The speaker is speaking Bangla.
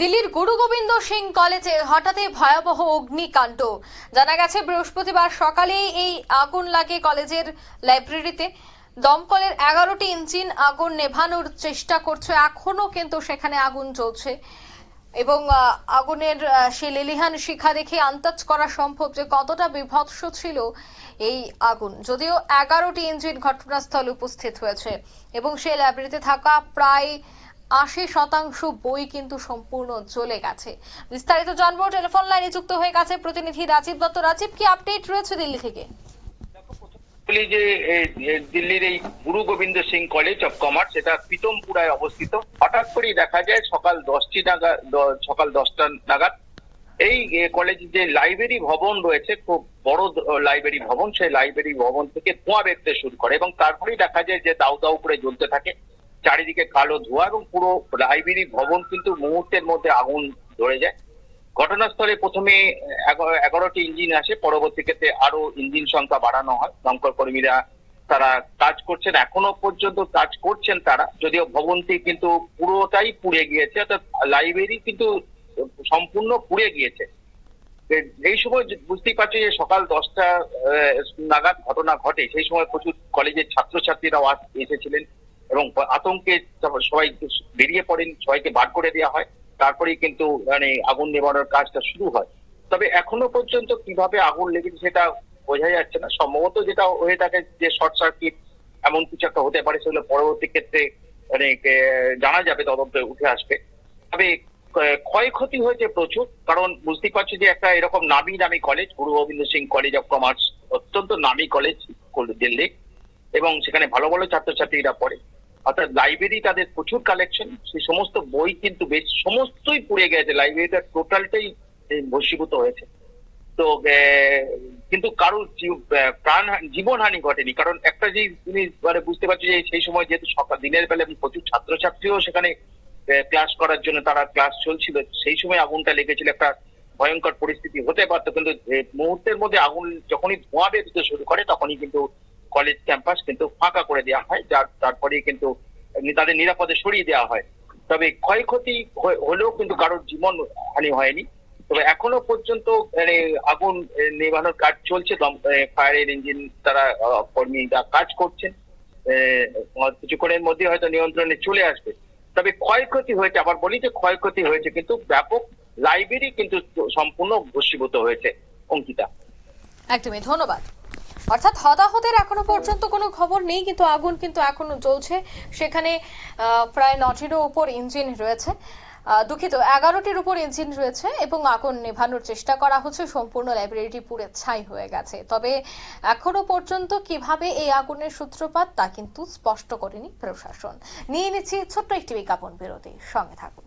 দিল্লির গুরু গোবিন্দ সিং কলেজে হঠাৎই ভয়াবহ অগ্নিকাণ্ড। জানা গেছে, বৃহস্পতিবার সকালেই এই আগুন লাগে কলেজের লাইব্রেরিতে। দমকলের এগারোটি ইঞ্জিন আগুন নেভানোর চেষ্টা করছে, এখনও কিন্তু সেখানে আগুন জ্বলছে। এবং আগুনের সেই লেলিহান শিখা দেখে আন্দাজ করা সম্ভব যে কতটা বিভৎস ছিল এই আগুন। যদিও এগারোটি ইঞ্জিন ঘটনাস্থলে উপস্থিত হয়েছে। এবং সেই লাইব্রেরিতে থাকা প্রায় আশি শতাংশ বই কিন্তু সম্পূর্ণ চলে গেছে। বিস্তারিত জানব, টেলিফোন লাইনে যুক্ত হয়ে গেছে প্রতিনিধি রাজীব দত্ত। রাজীব, কি আপডেট রয়েছে দিল্লি থেকে? যে দিল্লির এই Guru Gobind Singh College of Commerce এটা পিতমপুরায় অবস্থিত। হঠাৎ করেই দেখা যায় সকাল দশটি নাগাদ সকাল দশটা নাগাদ, এই কলেজ যে লাইব্রেরি ভবন রয়েছে, খুব বড় লাইব্রেরি ভবন, সেই লাইব্রেরি ভবন থেকে ধোঁয়া বেরতে শুরু করে এবং তারপরেই দেখা যায় যে দাউ দাউ করে জ্বলতে থাকে। চারিদিকে কালো ধোঁয়া এবং পুরো লাইব্রেরি ভবন কিন্তু মুহূর্তের মধ্যে আগুন ধরে যায়। ঘটনাস্থলে প্রথমে এগারো- এগারোটি ইঞ্জিন আসে, পরবর্তী ক্ষেত্রে আরও ইঞ্জিন সংখ্যা বাড়ানো হয়। দমকল কর্মীরা তারা কাজ করছেন এখনও পর্যন্ত কাজ করছেন তারা। যদিও ভবনটি কিন্তু পুরোটাই পুড়ে গিয়েছে, অর্থাৎ লাইব্রেরি কিন্তু সম্পূর্ণ পুড়ে গিয়েছে। এই সময় বুঝতেই পারছি যে সকাল দশটা নাগাদ ঘটনা ঘটে। সেই সময় প্রচুর কলেজের ছাত্রছাত্রীরাও এসেছিলেন। এবং আতঙ্কে সবাই বেরিয়ে পড়েন, সবাইকে বার করে দেওয়া হয়। তারপরেই কিন্তু মানে আগুন নেভানোর কাজটা শুরু হয়। তবে এখনও পর্যন্ত কীভাবে আগুন লেগেছে সেটা বোঝা যাচ্ছে না। সম্ভবত যেটা হয়ে থাকে যে শর্ট সার্কিট এমন কিছু একটা হতে পারে, সেগুলো পরবর্তী ক্ষেত্রে মানে জানা যাবে, তদন্তে উঠে আসবে। তবে ক্ষয়ক্ষতি হয়েছে প্রচুর, কারণ বুঝতেই পারছি যে একটা এরকম নামি দামি college, Guru Gobind Singh College of Commerce, অত্যন্ত নামি কলেজ দিল্লি এবং সেখানে ভালো ভালো ছাত্রছাত্রীরা পড়ে। অর্থাৎ লাইব্রেরি তাদের প্রচুর কালেকশন সেই সমস্ত বই কিন্তু বেশ সমস্তই পুড়ে গেছে। লাইব্রেরিটা টোটালটাই ভস্মীভূত হয়েছে। তো কিন্তু কারোর প্রাণ, জীবনহানি ঘটেনি। কারণ একটা যে জিনিস মানে বুঝতে পারছি যে সেই সময় যেহেতু সকাল, দিনের বেলা প্রচুর ছাত্রছাত্রীও সেখানে ক্লাস করার জন্য তারা ক্লাস চলছিল, সেই সময় আগুনটা লেগেছিল। একটা ভয়ঙ্কর পরিস্থিতি হতে পারতো, কিন্তু মুহূর্তের মধ্যে আগুন যখনই ধোঁয়া বেরোতে শুরু করে, তখনই কিন্তু কলেজ ক্যাম্পাস কিন্তু ফাঁকা করে দেওয়া হয়, যার তারপরে কিন্তু তাদের নিরাপদে সরিয়ে দেওয়া হয়। তবে ক্ষয়ক্ষতি হলেও কিন্তু কারোর জীবন হানি হয়নি। তবে এখনও পর্যন্ত মানে আগুন নেভানোর কাজ চলছে। ফায়ারের ইঞ্জিন তারা কর্মীরা কাজ করছেন কিছুক্ষণের মধ্যে হয়তো নিয়ন্ত্রণে চলে আসবে। তবে ক্ষয়ক্ষতি হয়েছে, আবার বলি যে ক্ষয়ক্ষতি হয়েছে, কিন্তু ব্যাপক লাইব্রেরি কিন্তু সম্পূর্ণ ভস্মীভূত হয়েছে। অঙ্কিতা। একদমই, ধন্যবাদ। অর্থাৎ হতাহতের এখনও পর্যন্ত কোনো খবর নেই, কিন্তু আগুন কিন্তু এখনও জ্বলছে। সেখানে প্রায় নটিরও উপর ইঞ্জিন রয়েছে। দুঃখিত, এগারোটির উপর ইঞ্জিন রয়েছে এবং আগুন নেভানোর চেষ্টা করা হচ্ছে। সম্পূর্ণ লাইব্রেরিটি পুড়ে ছাই হয়ে গেছে। তবে এখনও পর্যন্ত কীভাবে এই আগুনের সূত্রপাত তা কিন্তু স্পষ্ট করেনি প্রশাসন। নিয়ে নিচ্ছি ছোট্ট একটি বিজ্ঞাপন বিরতি। সঙ্গে থাকুন।